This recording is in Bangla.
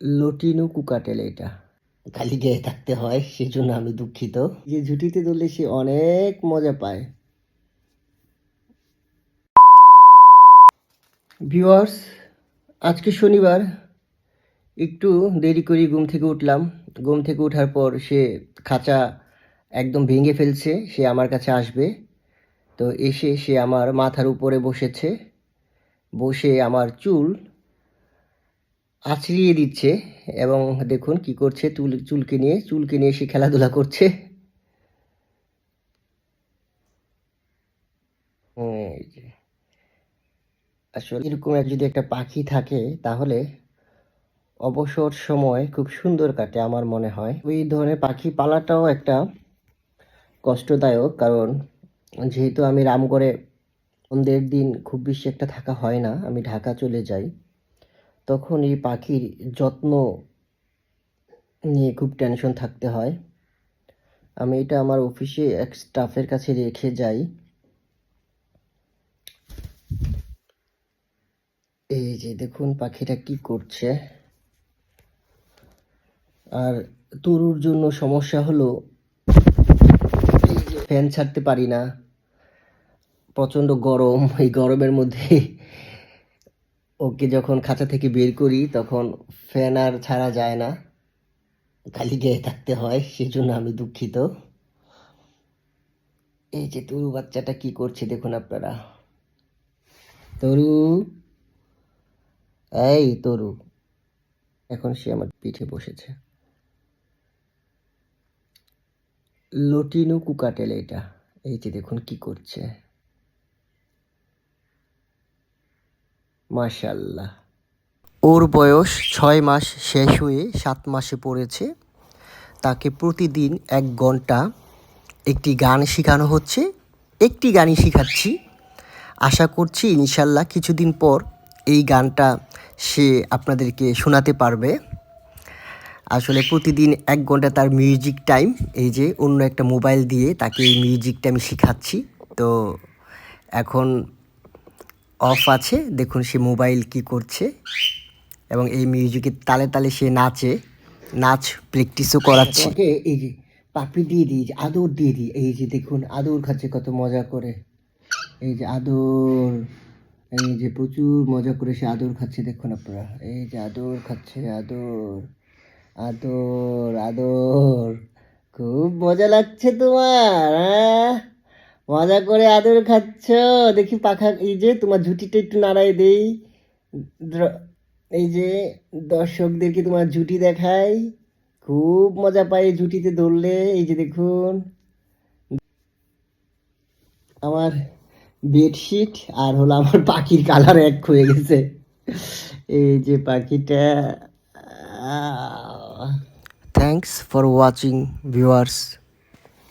লটিনু কুকাটেল এটা। খালি গেয়ে থাকতে হয় সেজন্য আমি দুঃখিত। যে ঝুটিতে ধরলে সে অনেক মজা পায়। ভিওয়ার্স আজকে শনিবার একটু দেরি করে ঘুম থেকে উঠলাম। ঘুম থেকে ওঠার পর সে খাঁচা একদম ভেঙে ফেলছে সে আমার কাছে আসবে। তো এসে সে আমার মাথার উপরে বসেছে। বসে আমার চুল আছড়িয়ে দিচ্ছে এবং দেখুন কি করছে চুল, চুলকে নিয়ে চুলকে নিয়ে সে খেলাধুলা করছে। আসলে এরকম এক, যদি একটা পাখি থাকে তাহলে অবসর সময় খুব সুন্দর কাটে আমার মনে হয়। ওই ধরনের পাখি পালাটাও একটা কষ্টদায়ক কারণ যেহেতু আমি রামগড়ে সন্ধ্যের দিন খুব বেশি একটা থাকা হয় না, আমি ঢাকা চলে যাই। তখন এই পাখির যত্ন নিয়ে খুব টেনশন থাকতে হয়। আমি এটা আমার অফিসে এক স্টাফের কাছে রেখে যাই। এই যে দেখুন পাখিটা কি করছে। আর তরুর জন্য সমস্যা হলো ফ্যান ছাড়তে পারি না। প্রচণ্ড গরম, এই গরমের মধ্যে ওকে যখন খাঁচা থেকে বের করি, তখন ফ্যান আর ছাড়া যায় না। খালি গেয়ে থাকতে হয়, সেজন্য আমি দুঃখিত। এই যে তরু বাচ্চাটা কি করছে দেখুন আপনারা। তরু, এই তরু, এখন সে আমার পিঠে বসেছে। লটিনু কুকাটেল এটা। এই যে দেখুন কি করছে। মাশাল্লাহ ওর বয়স ছয় মাস শেষ হয়ে সাত মাসে পড়েছে। তাকে প্রতিদিন এক ঘণ্টা একটি গান শেখানো হচ্ছে। একটি গানই শেখাচ্ছি। আশা করছি ইনশাল্লাহ কিছুদিন পর এই গানটা সে আপনাদেরকে শোনাতে পারবে। আসলে প্রতিদিন এক ঘণ্টা তার মিউজিক টাইম, এই যে অন্য একটা মোবাইল দিয়ে তাকে এই মিউজিকটা আমি শেখাচ্ছি। তো এখন অফ আছে। দেখুন সে মোবাইল কি করছে। এবং এই মিউজিকের তালে তালে সে নাচে। নাচ প্র্যাকটিসও করাচ্ছে। এই যে পাপড়ি দিয়ে দিই যে আদর দিয়ে দিই এই যে দেখুন আদর খাচ্ছে কত মজা করে। এই যে আদর এই যে প্রচুর মজা করে সে আদর খাচ্ছে দেখুন আপনারা। এই যে আদর খাচ্ছে আদর আদর আদর। খুব মজা লাগছে তোমার হ্যাঁ? মজা করে আদর খাচ্ছ? দেখি পাখা, এই যে তোমার ঝুঁটিটা একটু নাড়াই দেই। এই যে দর্শকদেরকে তোমার ঝুঁটি দেখাই। খুব মজা পাই ঝুঁটিতে ধরলে এই যে দেখুন। আমার বেডশিট আর হলো আমার পাখির কালার এক হয়ে গেছে। এই যে পাখিটা থ্যাংকস ফর ওয়াচিং ভিউয়ার্স